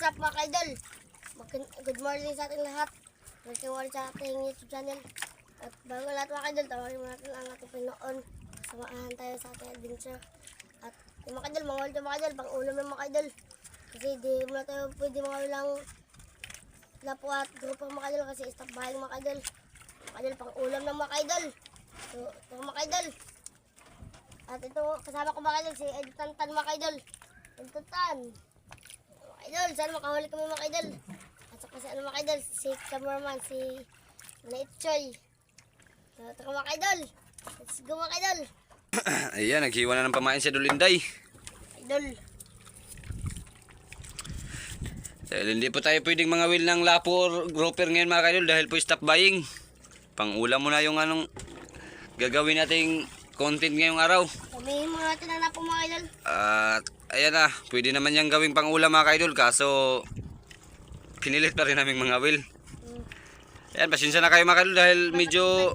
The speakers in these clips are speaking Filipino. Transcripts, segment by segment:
What's up mga kaidol? Good morning sa ating lahat. Welcome ulit sa ating YouTube channel. At bago lahat mga kaidol, tawagin mo natin ang ating Pinoon. Samahan tayo sa ating adventure. At yung mga kaidol, mga yung mga kaidol, pang ulam ng mga kaidol. Kasi di mo na tayo pwede mga walang lapo at grupo mga kaidol kasi stop bahay mga kaidol. Mga kaidol, pang ulam ng mga kaidol. So, ito mga kaidol. At ito, kasama ko mga kaidol, si Ed Tantan mga kaidol. Ed Tantan. Idol, sana makahuli kami mga idol. At saka si ano mga idol, si cameraman, si Maliit Choy. So, ito ka mga idol. Let's go mga idol. Ayan, naghiwa na ng pamain si Dulinday. Idol. Dahil hindi po tayo pwedeng mga will ng lapo or grouper ngayon mga kaidol dahil po stop buying. Pangulam mo na yung anong gagawin nating content ngayong araw. Sabihin mo natin na na po mga idol. At ayan na, pwede naman yung gawing pangulam mga kaidol kaso pinilit pa rin namin mga will. Ayan, pasensya na kayo mga kaidol dahil medyo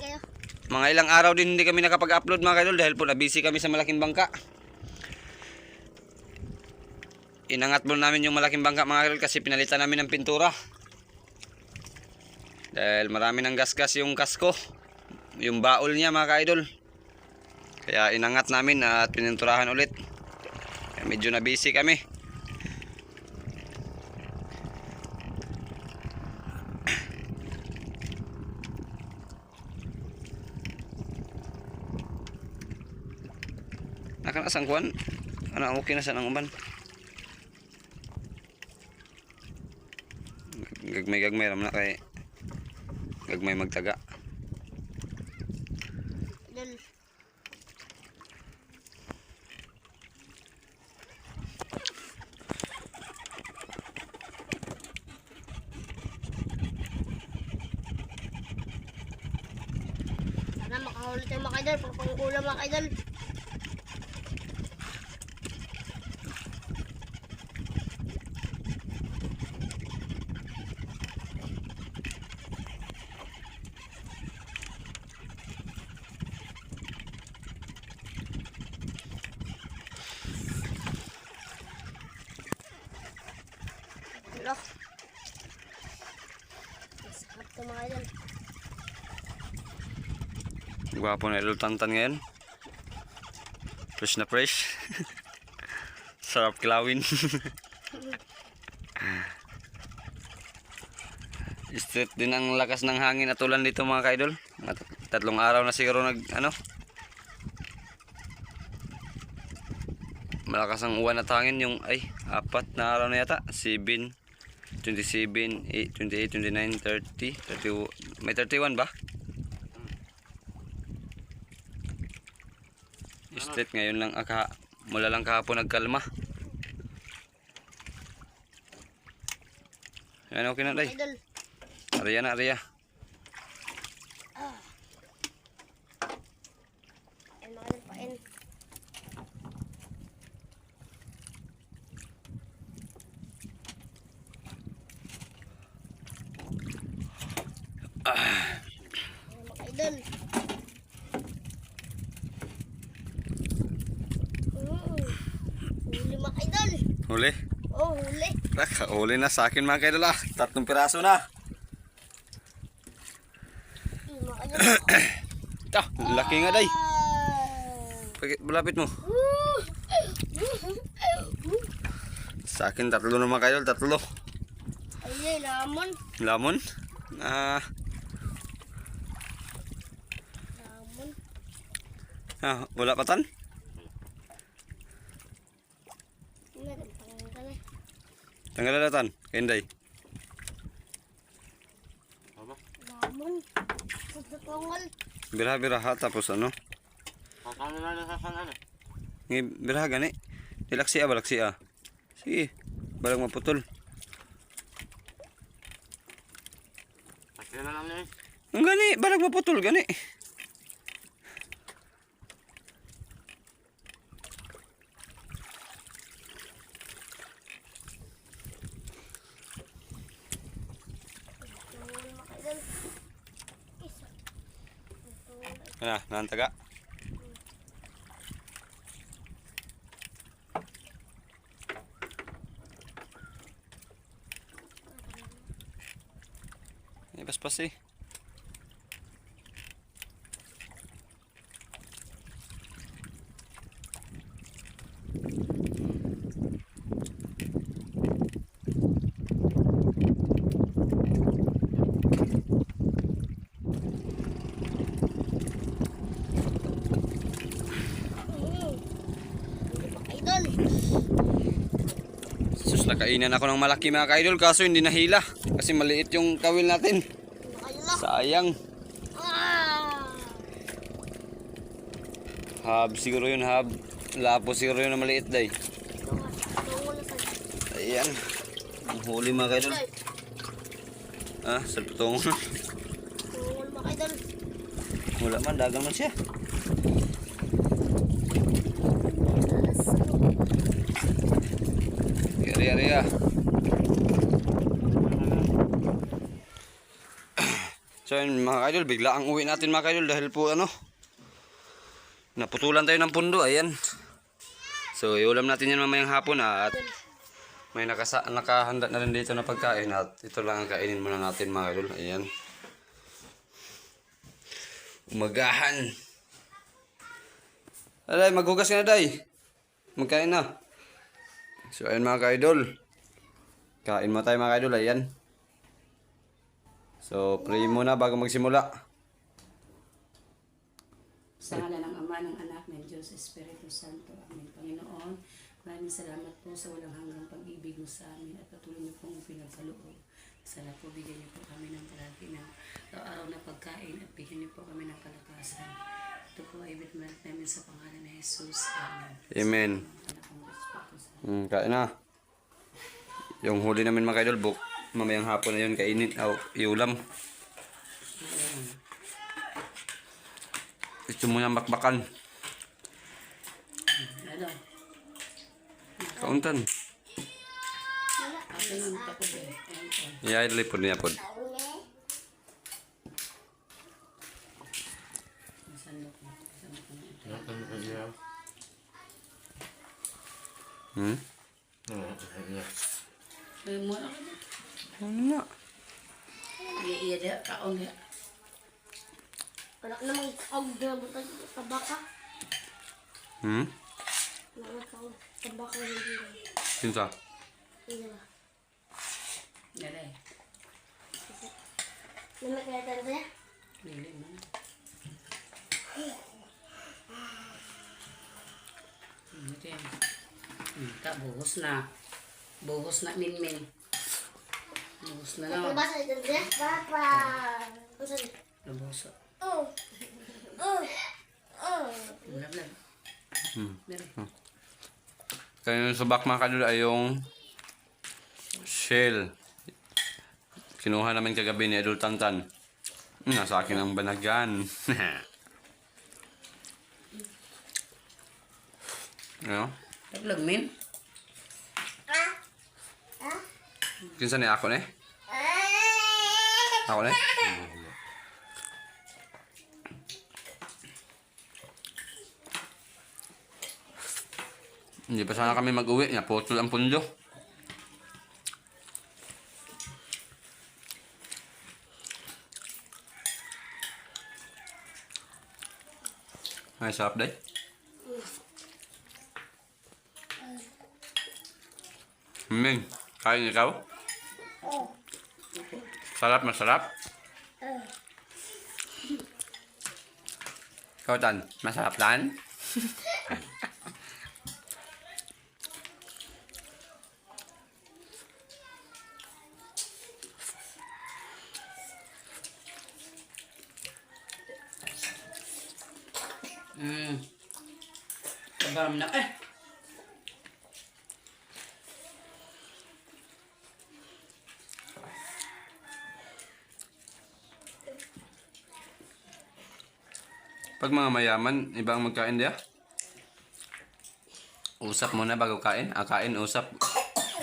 mga ilang araw din hindi kami nakapag-upload mga kaidol dahil po na-busy kami sa malaking bangka. Inangat mo namin yung malaking bangka mga kaidol kasi pinalitan namin ng pintura. Dahil marami ng gasgas yung kasko. Yung baol niya mga kaidol. Kaya inangat namin at pininturahan ulit. Medyo na busy kami. Nakanasang kuan. Ano okay na sa nang uban. Gagmay gagmay ram na kay gagmay magtaga. Idol. Makahuli tayo mga idol. Pag pangulam mga idol. Look. Sarap to mga. Gwapo na idol tantan ngayon. Fresh na fresh. Sarap kilawin. Straight din ang lakas ng hangin at ulan dito mga kaidol. Tatlong araw na siguro nag ano. Malakas ang uwan at hangin yung ay apat na araw na yata. 7 27, 8, 28, 29, 30, 30, may 31 ba? Straight ngayon lang aka mula lang kahapon nagkalma. Ano okay na day? Arya na Arya. Ay mga idol pain. Ay, mga idol. Mm. Huli mga Huli. Oh, huli. Nakahuli na sa akin mga kaidol ah. Tatlong piraso na. Ito, laki nga day. Ah. Pag- Malapit mo. Sa akin tatlo na mga kaidol, tatlo. Ay, lamon. Lamon. Ah, Lamon. ah wala pa tan? Nagantang ka na. Tanggal na tan. Kainday. Lamon. Tututungal. Biraha biraha tapos ano? Kakano na lang sa sana na. Ngi biraha gani. Dilaksi ah, balaksi ah. Sige. Balang maputol. Kasi na lang eh. Ang gani, balag maputol gani. ang taga. Ibas pa eh. si. Nakainan ako ng malaki mga ka-idol kaso hindi nahila. Kasi maliit yung kawil natin. Sayang. Ah! Hab, siguro yun hab. Lapo siguro yun na maliit day. Ayan. Ang huli mga ka-idol. Ah, sa tutong. tungo na mga idol. Wala man, dagang man siya. Yari, ah. So yun mga kaidol, bigla ang uwi natin mga kaidol dahil po ano, naputulan tayo ng pundo, ayan. So iulam natin yan mamayang hapon at may nakasa nakahanda na rin dito na pagkain at ito lang ang kainin muna natin mga kaidol, ayan. Umagahan. Alay, maghugas ka na, day. Magkain na. So, ayun mga ka-idol. Kain mo tayo mga ka-idol, ayan. So, pray muna bago magsimula. Sa ngala ng Ama, ng Anak, ng Diyos, Espiritu Santo. Amen. Panginoon, maraming salamat po sa walang hanggang pag-ibig mo sa amin at patuloy niyo pong pinagkaloob. Sana po bigyan niyo po kami ng palagi ng araw na pagkain at bigyan niyo po kami ng kalakasan. Ito po ay bitmarit namin sa pangalan ni Jesus. Amen. Amen. Anak Hmm, kain na. Yung huli namin mga ka-idol, buk. Mamayang hapon na yun, kainin. Aw, iulam. Ito muna bakbakan. Ano? Kauntan. Ako nang tapos eh. Ayan po. Yeah, ilipod niya pod. Masandok mo. Masandok mo. Nakakami ka niya. Hmm? Ako na. Ano na? Iya, iya, dia. Kaon dia. Wala ka namang og na butang tabaka. Hmm? Wala ka og tabaka na hindi. Kinsa? Hindi na. Dali. Naman kaya tayo sa'yo? Dili mo na. Ito yan. Hmm, ta, buhos na. Buhos na, min min. Buhos na Ano lang. ba sa ito sa'yo? Papa! Ano sa'yo? Nabuhos. Oh! Oh! Oh! Bulag lang. Hmm. Dali. Kaya yung subak mga kadul ay yung shell. Kinuha namin kagabi ni Idol Tantan. Hmm, Nasa akin ang banagan. ano? Taglag min. Kinsa ni ako ni? Ako ni? Hindi pa sana kami mag-uwi. Naputol ang pundo. Ay, sarap. Ming, kain ikaw? Sarap, masarap. Ikaw, Tan, masarap, Tan? Hmm. Kabaram na eh. Pag mga mayaman, iba ang magkain diya. Usap muna bago kain. Ah, kain, usap.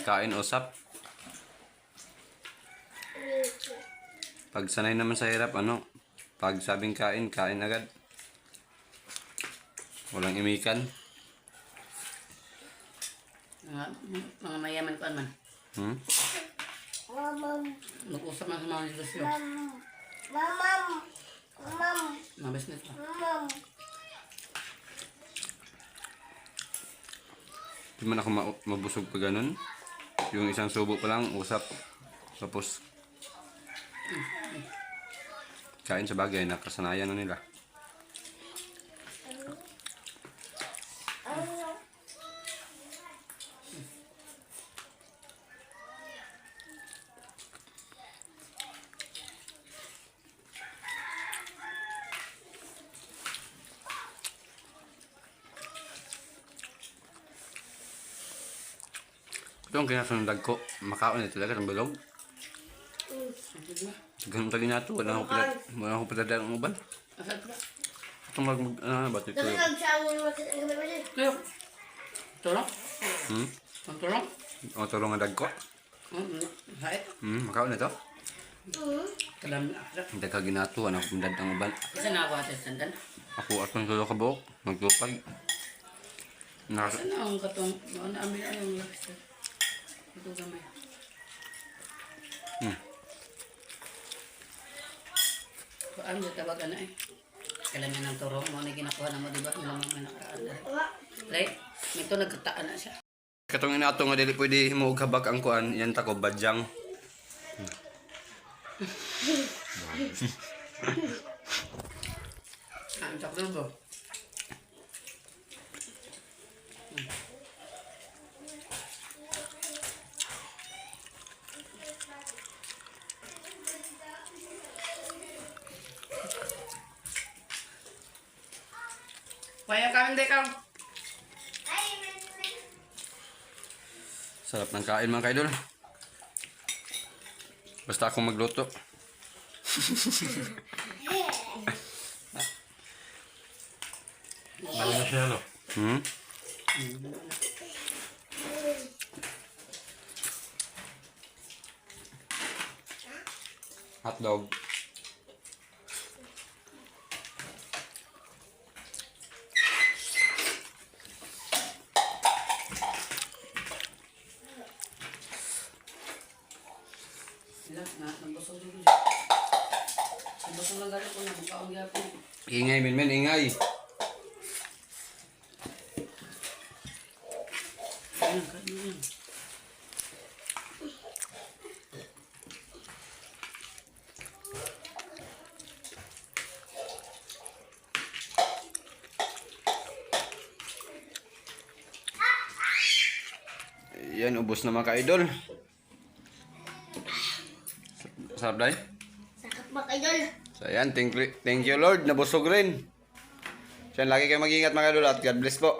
Kain, usap. Pag sanay naman sa hirap, ano? Pag sabing kain, kain agad. Walang imikan. Mga, mga mayaman pa man. Hmm? Mag-usap man sa mga negosyo. Mam. Mamam. Mabes na ito. Mamam. Di man ako ma- mabusog pa ganun. Yung isang subo pa lang, usap. Tapos, kain sa bagay, nakasanayan na nila. Ito ang kinasundag ko. Makaon na talaga ng balog. Ganun talaga na ito. Wala akong pala, wala akong pala ng uban. Asa ito ba? Ito mag, ano ba ito? Nakakag siya ang market ang gabi. Kayo. Tulong? Hmm? Ang tulong? O, tulong ang dag ko. Hmm, hait. Hmm, makaon na ito. Hmm. Kalam na. Asa? Hindi ka ginato, ano akong dad ang uban. Kasi nakakuha sa sandan. Ako at ng tulo ka buhok, magtupag. Nak Saan na ang katong, ano ambil ano yung lapis? Ito gamay. Hmm. Paano yung tawag na eh? Kailangan ng turong mo na ginakuha na mo, di ba? Malamang may nakaraan dahil. Wala. Right? Ito nagkataan na siya. Katong inato nga dili pwede himuog ang kuan, yan ta ko badyang. Ah, ang sakto ba? Kaya kami hindi ka. Sarap ng kain mga kaidol. Basta akong magluto. Bali na siya, no? Hmm? Hotdog. Sila, na, nabusog din. Nabusog lang galing ko na, mukhaong gyapon. Ingay min men, ingay. Ayun, kain mo yan. Yan, ubos na mga kaidol. Sarap dahil. Sakap ba kaidol? So yan, thank, thank you Lord, nabusog rin. So lagi kayo mag-ingat mga idol at God bless po.